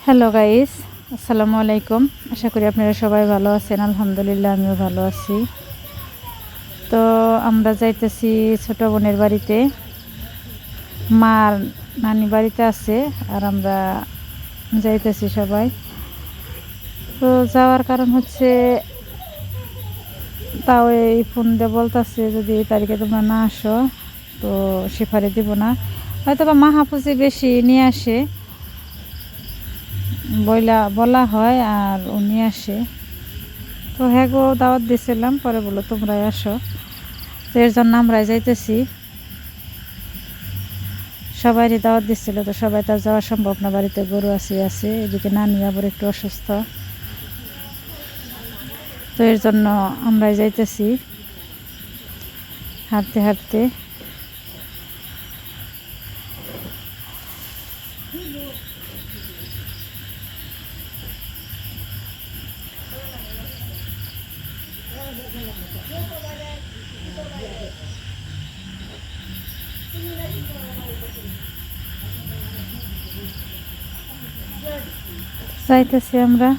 Hello guys আসসালামু আলাইকুম আশা করি আপনারা সবাই ভালো আছেন আলহামদুলিল্লাহ আমিও ভালো আছি তো আমরা যাইতেছি ছোট বোনের বাড়িতে। মার নানি বাড়িতে আছে, আর আমরা যাইতেছি সবাই। তো যাওয়ার কারণ হচ্ছে, তাও এই ফোন দিয়ে বলতেছে, যদি এই তারিখে তোমরা না আসো, তো সেফারে দিব না। হয়তো বা মাহাপুজি বেশি নিয়ে আসে। বইলা বলা হয় আর উনি আসে। তো হ্যাঁ গো, দাওয়াত দিয়েছিলাম পরে বলো তোমরাই আসো। তো এর জন্য আমরাই যাইতেছি। সবারই দাওয়াত দিচ্ছিল তো সবাই তার যাওয়া সম্ভব না, বাড়িতে গরু আছে আছে। এদিকে নানি আবার একটু অসুস্থ। তো এর জন্য আমরাই যাইতেছি। হাঁটতে হাঁটতে। যাইতেছি আমরা।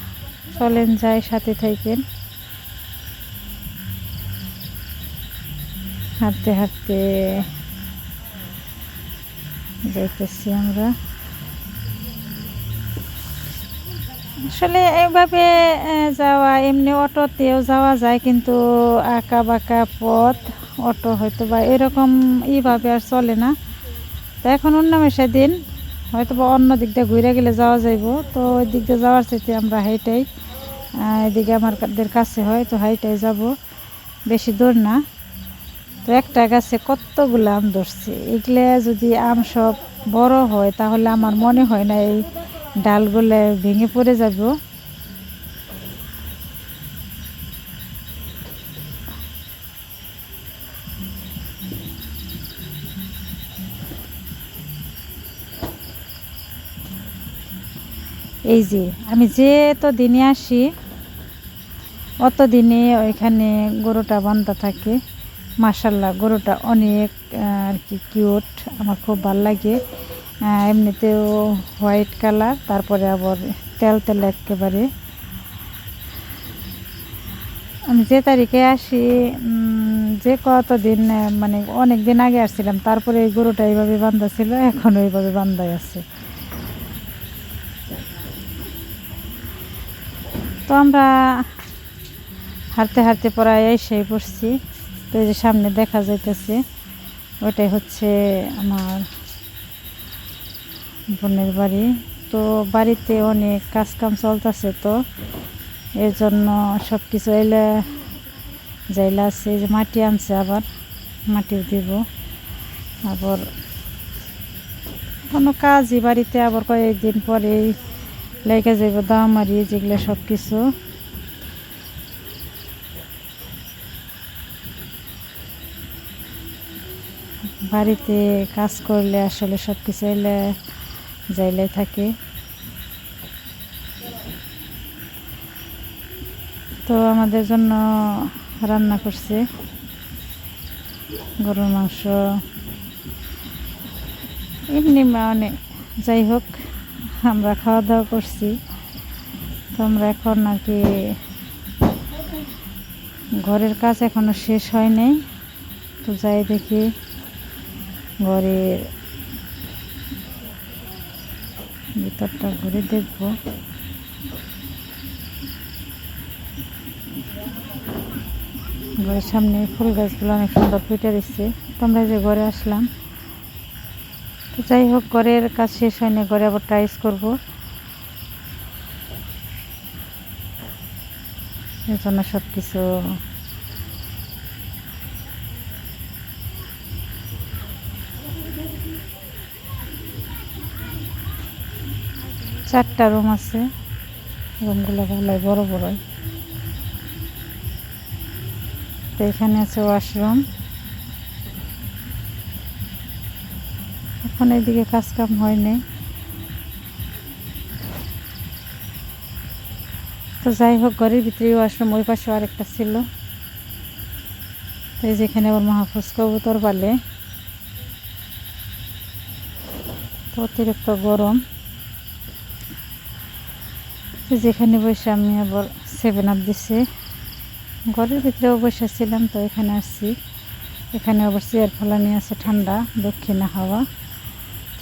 চলেন যাই সাথে থাকেন হাঁটতে হাঁটতে যাইতেছি আমরা। আসলে এইভাবে যাওয়া, এমনি অটোতেও যাওয়া যায়, কিন্তু আঁকা বাঁকা পথ, অটো হয়তো বা এরকম এইভাবে আর চলে না। তো এখন অন্যমেষা দিন। হয়তো বা অন্য দিক দিয়ে ঘুরে গেলে যাওয়া যাইব। তো ওই দিক দিয়ে যাওয়ার চাইতে আমরা হাইটাই এদিকে আমাদের কাছে হয়, তো হাইটাই যাব। বেশি দূর না। তো একটা গাছে কতগুলো আম ধরছে। এগুলো যদি আম সব বড় হয়, তাহলে আমার মনে হয় না এই ডালগুলো ভেঙে পড়ে যাব। এই যে আমি যে তো দিনে আসি অত দিনে ওইখানে গরুটা বান্ধা থাকে। মাসাল্লাহ গরুটা অনেক আর কি কিউট আমার খুব ভালো লাগে। এমনিতেও হোয়াইট কালার তারপরে আবার তেল তেল একেবারে। আমি যে তারিখে আসি যে কতদিন আহ, মানে অনেক দিন আগে আসছিলাম তারপরে এই গরুটা এইভাবে বান্ধা ছিল এখনও এইভাবে বান্ধাই আছে। তো আমরা হাঁটতে হাঁটতে প্রায় এসেই পড়ছি তো এই যে সামনে দেখা যাইতেছে ওটাই হচ্ছে আমার বোনের বাড়ি। তো বাড়িতে অনেক কাজ কাম চলতেছে তো এর জন্য সব কিছু এলে যাইলা আছে যে মাটি আনছে আবার মাটিও দিব। আবার কোনো কাজই বাড়িতে আবার কয়েকদিন পরেই লেগে যাইব দামারি যেগুলো সব কিছু বাড়িতে কাজ করলে আসলে সব কিছু এলে যাইলে থাকে। তো আমাদের জন্য রান্না করছে। গরুর মাংস। এমনি মানে যাই হোক। আমরা খাওয়া দাওয়া করছি। তোমরা এখন নাকি ঘরের কাজ এখনও শেষ হয় নাই। তো যাই দেখি ঘরের ভিতরটা ঘুরে দেখব। ঘরের সামনে ফুল গাছগুলো অনেক সুন্দর ফুটে দিচ্ছে। তোমরা যে ঘরে আসলাম। যাই হোক, ঘরের কাজ শেষ হয়নি, ঘরে আবার টাইস করব। এর জন্য সব কিছু চারটা রুম আছে, রুমগুলো ভালোই বড় বড়ই। তো এখানে আছে ওয়াশরুম। এখন এইদিকে কাজ কাম হয়নি তো যাই হোক, ঘরের ভিতরে ওয়াশরুম ওই পাশে আরেকটা ছিল। তো যেখানে আবার মাহফুজ কবুতর পালে। তো অতিরিক্ত গরম। যেখানে বসে আমি আবার সেভেন আপ দিছে। ঘরের ভিতরেও বসে ছিলাম, তো এখানে আসছি। এখানে আবার চেয়ার ফলানি আছে ঠান্ডা, দক্ষিণা হাওয়া।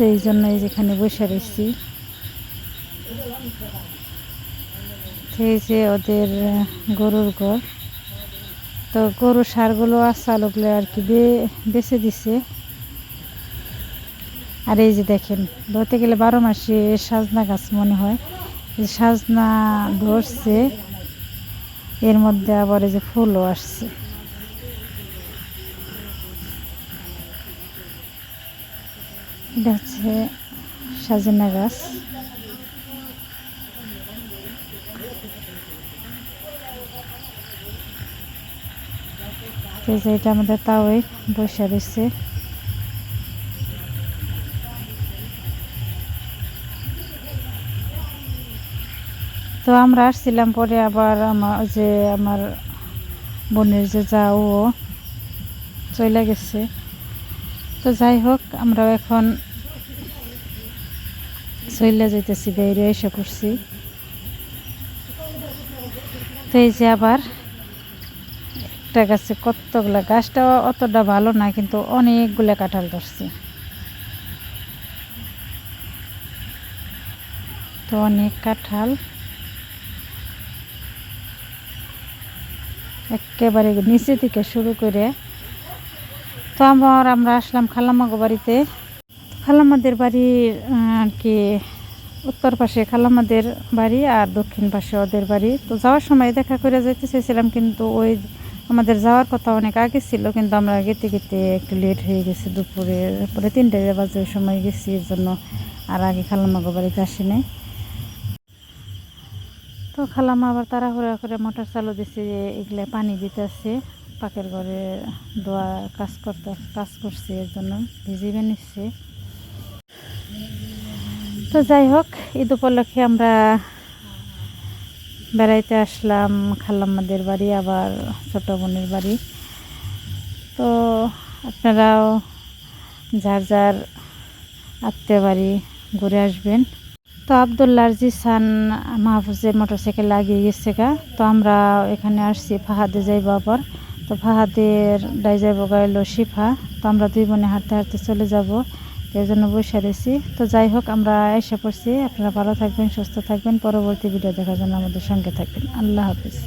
তো এই জন্য যেখানে বসে রয়েছি। এই যে ওদের গরুর ঘর। তো গরু সারগুলো আসালগুলো আর কি বেছে দিছে। আর এই যে দেখেন, ধরতে গেলে বারো মাসে সাজনা গাছ মনে হয়। সাজনা ধরছে, এর মধ্যে আবার এই যে ফুলও আসছে। এটা হচ্ছে সাজনা গাছ। এটা আমাদের তাওই বসে রয়েছে। তো আমরা আসছিলাম পরে আবার আমার যে আমার বোনের যে যা ও চলে গেছে। তো যাই হোক, আমরাও এখন চলে যেতেছি বাইরে এসে পড়ছি। তো এই যে আবার একটা গাছে কতগুলা গাছটা অতটা ভালো না, কিন্তু অনেকগুলা কাঁঠাল ধরছে। তো অনেক কাঁঠাল। একেবারে নিচে থেকে শুরু করে তো আবার আমরা আসলাম খালাম্মাগো বাড়িতে। খালাম্মাদের বাড়ির আর কি উত্তর পাশে খালাম্মাদের বাড়ি আর দক্ষিণ পাশে ওদের বাড়ি। তো যাওয়ার সময় দেখা করে যেতে চেয়েছিলাম কিন্তু ওই আমাদের যাওয়ার কথা অনেক আগে ছিল, কিন্তু আমরা গেতে গেতে একটু লেট হয়ে গেছে দুপুরে, পরে তিনটে বাজে ওই সময় গেছি, এর জন্য আর আগে খালাম্মাগো বাড়িতে আসি নাই তো খালাম্মা আবার তাড়াহুড়া করে মোটর চালু দিছে যে এগুলা পানি দিতেছে। পাকের ঘরে দোয়া কাজ করতে, কাজ করছি এর জন্য ভিজিয়ে নিচ্ছে। তো যাই হোক, ঈদ উপলক্ষে আমরা বেড়াইতে আসলাম খালাম্মাদের বাড়ি, আবার ছোট বোনের বাড়ি। তো আপনারাও যার যার আত্মীয় বাড়ি ঘুরে আসবেন। তো আবদুল্লার জিসান মাহফুজের মোটরসাইকেল লাগিয়ে গেছে গা। তো আমরা এখানে আসছি ফাহাদে যাইব আবার। তো ফাহাদের ডাই বগাইল শিফা, তো আমরা দুই বোনে হাঁটতে হাঁটতে চলে যাব এর জন্য বসে রয়েছি। তো যাই হোক, আমরা এসে পড়ছি। আপনারা ভালো থাকবেন, সুস্থ থাকবেন। পরবর্তী ভিডিও দেখার জন্য আমাদের সঙ্গে থাকবেন। আল্লাহ হাফিজ।